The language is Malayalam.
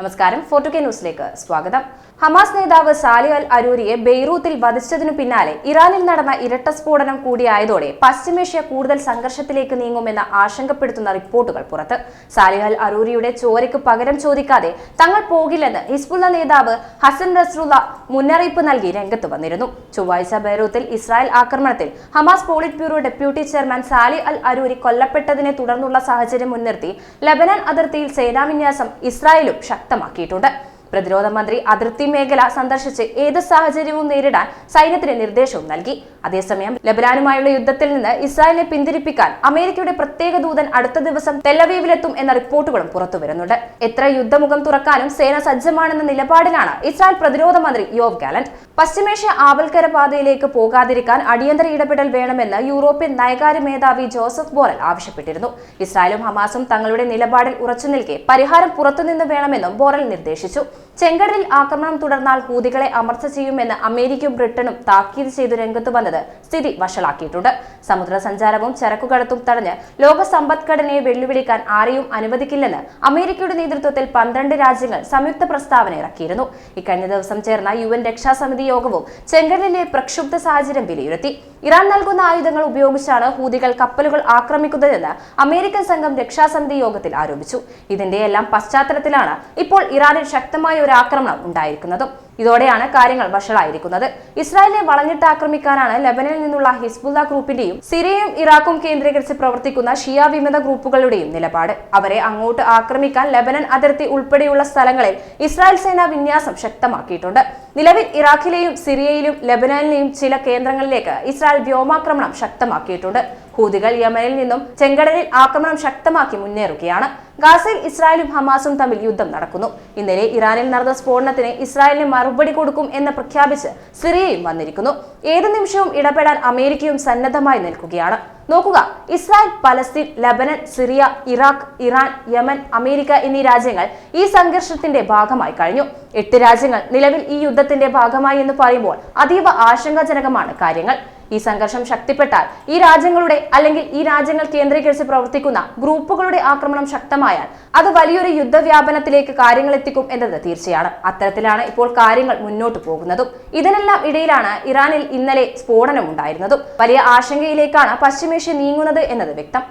നമസ്കാരം. ഫോർട്ടു കെ ന്യൂസിലേക്ക് സ്വാഗതം. ഹമാസ് നേതാവ് സാലി അൽ അരൂരിയെ ബെയ്റൂത്തിൽ വധിച്ചതിനു പിന്നാലെ ഇറാനിൽ നടന്ന ഇരട്ട സ്ഫോടനം കൂടിയായതോടെ പശ്ചിമേഷ്യ കൂടുതൽ സംഘർഷത്തിലേക്ക് നീങ്ങുമെന്ന് ആശങ്കപ്പെടുത്തുന്ന റിപ്പോർട്ടുകൾ പുറത്ത്. സാലി അൽ അരൂരിയുടെ ചോരയ്ക്ക് പകരം ചോദിക്കാതെ തങ്ങൾ പോകില്ലെന്ന് ഹിസ്ബുള്ള നേതാവ് ഹസൻ റസ്റുള്ള മുന്നറിയിപ്പ് നൽകി രംഗത്ത് വന്നിരുന്നു. ചൊവ്വാഴ്ച ബെയ്റൂത്തിൽ ഇസ്രായേൽ ആക്രമണത്തിൽ Hamas politburo deputy chairman Saleh al Arouri കൊല്ലപ്പെട്ടതിനെ തുടർന്നുള്ള സാഹചര്യം മുൻനിർത്തി ലബനാൻ അതിർത്തിയിൽ സേനാവിന്യാസം ഇസ്രായേലും ശക്തമാക്കിയിട്ടുണ്ട് പ്രതിരോധ മന്ത്രി അതിർത്തി മേഖല സന്ദർശിച്ച് ഏത് സാഹചര്യവും നേരിടാൻ സൈന്യത്തിന് നിർദ്ദേശവും നൽകി. അതേസമയം ലബനാനുമായുള്ള യുദ്ധത്തിൽ നിന്ന് ഇസ്രായേലിനെ പിന്തിരിപ്പിക്കാൻ അമേരിക്കയുടെ പ്രത്യേക ദൂതൻ അടുത്ത ദിവസം തെല്ലവീവിലെത്തും എന്ന റിപ്പോർട്ടുകളും പുറത്തുവരുന്നുണ്ട് എത്ര യുദ്ധമുഖം തുറക്കാനും സേന സജ്ജമാണെന്ന നിലപാടിലാണ് ഇസ്രായേൽ പ്രതിരോധ മന്ത്രി യോവ് ഗാലന്റ്. പശ്ചിമേഷ്യ ആവൽക്കര പാതയിലേക്ക് പോകാതിരിക്കാൻ അടിയന്തര ഇടപെടൽ വേണമെന്ന് യൂറോപ്യൻ നയകാര്യ മേധാവി ജോസഫ് ബോറൽ ആവശ്യപ്പെട്ടിരുന്നു. ഇസ്രായേലും ഹമാസും തങ്ങളുടെ നിലപാടിൽ ഉറച്ചു നിൽക്കെ പരിഹാരം പുറത്തുനിന്ന് വേണമെന്നും ബോറൽ നിർദ്ദേശിച്ചു. ചെങ്കടലിൽ ആക്രമണം തുടർന്നാൽ ഹൂതികളെ അമർച്ച ചെയ്യുമെന്ന് അമേരിക്കയും ബ്രിട്ടനും താക്കീത് ചെയ്തു രംഗത്ത് വന്നത് സ്ഥിതി വഷളാക്കിയിട്ടുണ്ട്. സമുദ്ര സഞ്ചാരവും ചരക്കുകടത്തും തടഞ്ഞ് ലോക സമ്പദ്ഘടനയെ വെല്ലുവിളിക്കാൻ ആരെയും അനുവദിക്കില്ലെന്ന് അമേരിക്കയുടെ നേതൃത്വത്തിൽ പന്ത്രണ്ട് രാജ്യങ്ങൾ സംയുക്ത പ്രസ്താവന ഇറക്കിയിരുന്നു. ഇക്കഴിഞ്ഞ ദിവസം ചേർന്ന യു എൻ രക്ഷാസമിതി യോഗവും ചെങ്കടലിലെ പ്രക്ഷുബ്ധ സാഹചര്യം വിലയിരുത്തി. ഇറാൻ നൽകുന്ന ആയുധങ്ങൾ ഉപയോഗിച്ചാണ് ഹൂതികൾ കപ്പലുകൾ ആക്രമിക്കുന്നതെന്ന് അമേരിക്കൻ സംഘം രക്ഷാസമിതി യോഗത്തിൽ ആരോപിച്ചു. ഇതിന്റെ എല്ലാം പശ്ചാത്തലത്തിലാണ് ഇപ്പോൾ ഇറാനിൽ ശക്തമായ ഒരു ആക്രമണം ഉണ്ടായിരിക്കുന്നതും. ഇതോടെയാണ് കാര്യങ്ങൾ വഷളായിരിക്കുന്നത്. ഇസ്രായേലിനെ വളഞ്ഞിട്ട് ആക്രമിക്കാനാണ് ലബനനിൽ നിന്നുള്ള ഹിസ്ബുല്ല ഗ്രൂപ്പിന്റെയും സിറിയയും ഇറാഖും കേന്ദ്രീകരിച്ച് പ്രവർത്തിക്കുന്ന ഷിയ വിമത ഗ്രൂപ്പുകളുടെയും നിലപാട്. അവരെ അങ്ങോട്ട് ആക്രമിക്കാൻ ലബനൻ അതിർത്തി ഉൾപ്പെടെയുള്ള സ്ഥലങ്ങളിൽ ഇസ്രായേൽ സേന വിന്യാസം ശക്തമാക്കിയിട്ടുണ്ട്. നിലവിൽ ഇറാഖിലെയും സിറിയയിലും ലബനാനിലെയും ചില കേന്ദ്രങ്ങളിലേക്ക് ഇസ്രായേൽ വ്യോമാക്രമണം ശക്തമാക്കിയിട്ടുണ്ട്. ഹൂതികൾ യമനിൽ നിന്നും ചെങ്കടലിൽ ആക്രമണം ശക്തമാക്കി മുന്നേറുകയാണ്. ഗാസയിൽ ഇസ്രായേലും ഹമാസും തമ്മിൽ യുദ്ധം നടക്കുന്നു. ഇന്നലെ ഇറാനിൽ നടന്ന സ്ഫോടനത്തിന് ഇസ്രായേലിന് മറുപടി കൊടുക്കും എന്ന് പ്രഖ്യാപിച്ച് സിറിയയും വന്നിരിക്കുന്നു. ഏത് നിമിഷവും ഇടപെടാൻ അമേരിക്കയും സന്നദ്ധമായി നിൽക്കുകയാണ്. നോക്കുക. Israel Palestine Lebanon Syria Iraq Iran Yemen America എന്നീ രാജ്യങ്ങൾ ഈ സംഘർഷത്തിന്റെ ഭാഗമായി കഴിഞ്ഞു. എട്ട് രാജ്യങ്ങൾ നിലവിൽ ഈ യുദ്ധത്തിന്റെ ഭാഗമായി എന്ന് പറയുമ്പോൾ അതീവ ആശങ്കാജനകമാണ് കാര്യങ്ങൾ. ഈ സംഘർഷം ശക്തിപ്പെട്ടാൽ ഈ രാജ്യങ്ങളുടെ അല്ലെങ്കിൽ ഈ രാജ്യങ്ങൾ കേന്ദ്രീകരിച്ച് പ്രവർത്തിക്കുന്ന ഗ്രൂപ്പുകളുടെ ആക്രമണം ശക്തമായാൽ അത് വലിയൊരു യുദ്ധവ്യാപനത്തിലേക്ക് കാര്യങ്ങൾ എത്തിക്കും എന്നത് തീർച്ചയാണ്. അത്തരത്തിലാണ് ഇപ്പോൾ കാര്യങ്ങൾ മുന്നോട്ട് പോകുന്നതും. ഇതിനെല്ലാം ഇടയിലാണ് ഇറാനിൽ ഇന്നലെ സ്ഫോടനം ഉണ്ടായിരുന്നതും വലിയ ആശങ്കയിലേക്കാണ് പശ്ചിമേഷ്യ നീങ്ങുന്നത് എന്നത് വ്യക്തം.